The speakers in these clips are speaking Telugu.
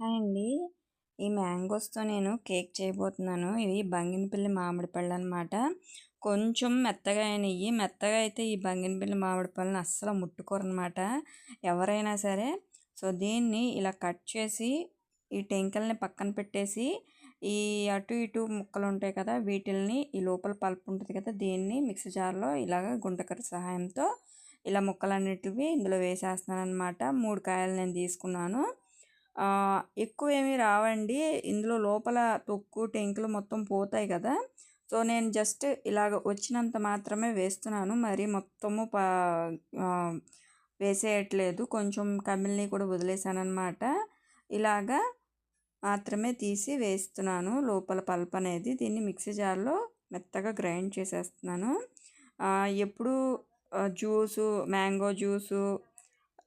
హాయ్ అండి ఈ మ్యాంగోస్తో నేను కేక్ చేయబోతున్నాను. ఇవి బంగినపల్లి మామిడి పళ్ళు అనమాట కొంచెం మెత్తగా అయినవి మెత్తగా అయితే ఈ బంగినపల్లి మామిడి పళ్ళని అస్సలు ముట్టుకోరనమాట ఎవరైనా సరే. సో దీన్ని ఇలా కట్ చేసి ఈ టెంకల్ని పక్కన పెట్టేసి ఈ అటు ఇటు ముక్కలు ఉంటాయి కదా వీటిల్ని ఈ లోపల పల్పు ఉంటుంది కదా దీన్ని మిక్సీ జార్లో ఇలాగ గుంటకర సహాయంతో ఇలా ముక్కలన్నిటివి ఇందులో వేసేస్తున్నాను అనమాట మూడు కాయలు నేను తీసుకున్నాను. ఎక్కువ ఏమీ రావండి. ఇందులో లోపల తొక్కు టెంకులు మొత్తం పోతాయి కదా! సో నేను జస్ట్ ఇలాగ వచ్చినంత మాత్రమే వేస్తున్నాను. మరి మొత్తము పా వేసేయట్లేదు. కొంచెం కమిల్ని కూడా వదిలేసాను అనమాట ఇలాగా మాత్రమే తీసి వేస్తున్నాను. లోపల పల్ప్ అనేది దీన్ని మిక్సీ జార్లో మెత్తగా గ్రైండ్ చేసేస్తున్నాను. ఎప్పుడు జ్యూసు మ్యాంగో జ్యూసు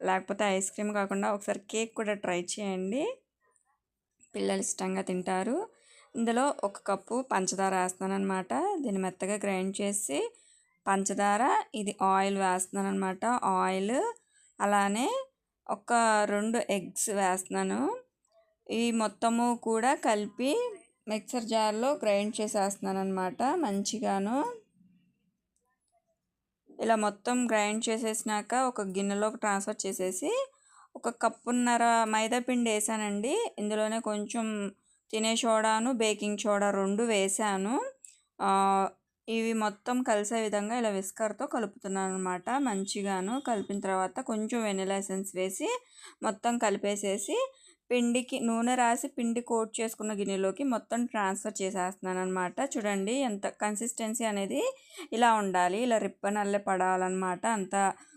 లేకపోతే ఐస్ క్రీమ్ కాకుండా ఒకసారి కేక్ కూడా ట్రై చేయండి. పిల్లలు ఇష్టంగా తింటారు. ఇందులో ఒక కప్పు పంచదార వేస్తున్నాను అనమాట దీన్ని మెత్తగా గ్రైండ్ చేసి పంచదార ఇది ఆయిల్ వేస్తున్నాను అనమాట ఆయిల్ అలానే ఒక రెండు ఎగ్స్ వేస్తున్నాను. ఈ మొత్తము కూడా కలిపి మిక్సర్ జార్లో గ్రైండ్ చేసేస్తున్నాను అనమాట మంచిగాను. ఇలా మొత్తం గ్రైండ్ చేసేసినాక ఒక గిన్నెలోకి ట్రాన్స్ఫర్ చేసేసి ఒక కప్పున్నర మైదా పిండి వేసానండి. ఇందులోనే కొంచెం తినే సోడాను బేకింగ్ సోడా రెండు వేసాను. ఇవి మొత్తం కలిసే విధంగా ఇలా విస్కర్తో కలుపుతున్నాను అనమాట మంచిగాను కలిపిన తర్వాత కొంచెం వెనిలా ఎసెన్స్ వేసి మొత్తం కలిపేసేసి పిండికి నూనె రాసి పిండి కోట్ చేసుకున్న గిన్నెలోకి మొత్తం ట్రాన్స్ఫర్ చేసేస్తున్నాను అనమాట చూడండి ఎంత కన్సిస్టెన్సీ అనేది ఇలా ఉండాలి. ఇలా రిప్పన్ అల్లే పడాలన్నమాట. అంత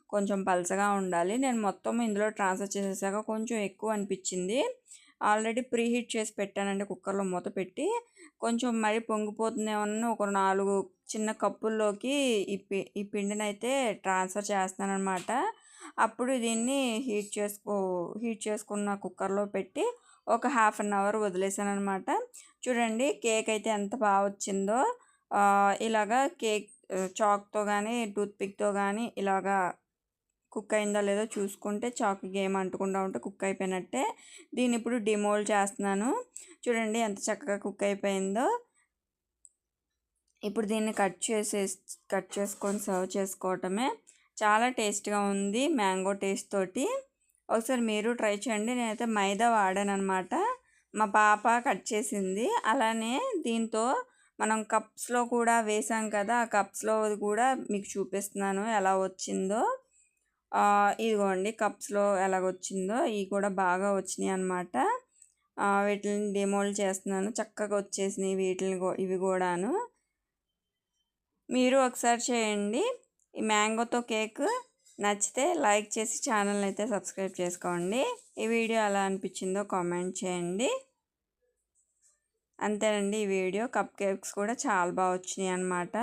కొంచెం పలచగా ఉండాలి. నేను మొత్తం ఇందులో ట్రాన్స్ఫర్ చేసేసాక కొంచెం ఎక్కువ అనిపించింది. ఆల్రెడీ ప్రీ హీట్ చేసి పెట్టానండి కుక్కర్లో మూత పెట్టి. కొంచెం మరీ పొంగిపోతుందేమన్నా ఒక నాలుగు చిన్న కప్పుల్లోకి ఈ పి ఈ పిండిని అయితే ట్రాన్స్ఫర్ చేస్తున్నాను అనమాట అప్పుడు దీన్ని హీట్ చేసుకో హీట్ చేసుకున్న కుక్కర్లో పెట్టి ఒక హాఫ్ అన్ అవర్ వదిలేసాను అనమాట చూడండి కేక్ అయితే ఎంత బాగా వచ్చిందో. ఇలాగా కేక్ చాక్తో కానీ టూత్పిక్తో కానీ ఇలాగా కుక్ అయిందో లేదో చూసుకుంటే చాక్ గేమ్ అంటకుండా ఉంటే కుక్ అయిపోయినట్టే. దీన్ని ఇప్పుడు డిమోల్డ్ చేస్తున్నాను. చూడండి ఎంత చక్కగా కుక్ అయిపోయిందో. ఇప్పుడు దీన్ని కట్ చేసే కట్ చేసుకొని సర్వ్ చేసుకోవటమే. చాలా టేస్ట్గా ఉంది మ్యాంగో టేస్ట్ తోటి. ఒకసారి మీరు ట్రై చేయండి. నేనైతే మైదా వాడాను అనమాట మా పాప కట్ చేసింది. అలానే దీంతో మనం కప్స్లో కూడా వేసాం కదా ఆ కప్స్లో కూడా మీకు చూపిస్తున్నాను ఎలా వచ్చిందో. ఇదిగోండి కప్స్లో ఎలాగొచ్చిందో ఇవి కూడా బాగా వచ్చినాయి అనమాట వీటిని డెమోల్ చేస్తున్నాను. చక్కగా వచ్చేసినాయి వీటిని ఇవి కూడాను. మీరు ఒకసారి చేయండి. ఈ మ్యాంగోతో కేక్ నచ్చితే లైక్ చేసి ఛానల్ అయితే సబ్స్క్రైబ్ చేసుకోండి. ఈ వీడియో ఎలా అనిపించిందో కామెంట్ చేయండి. అంతేనండి ఈ వీడియో కప్ కేక్స్ కూడా చాలా బాగా వచ్చినాయి అన్నమాట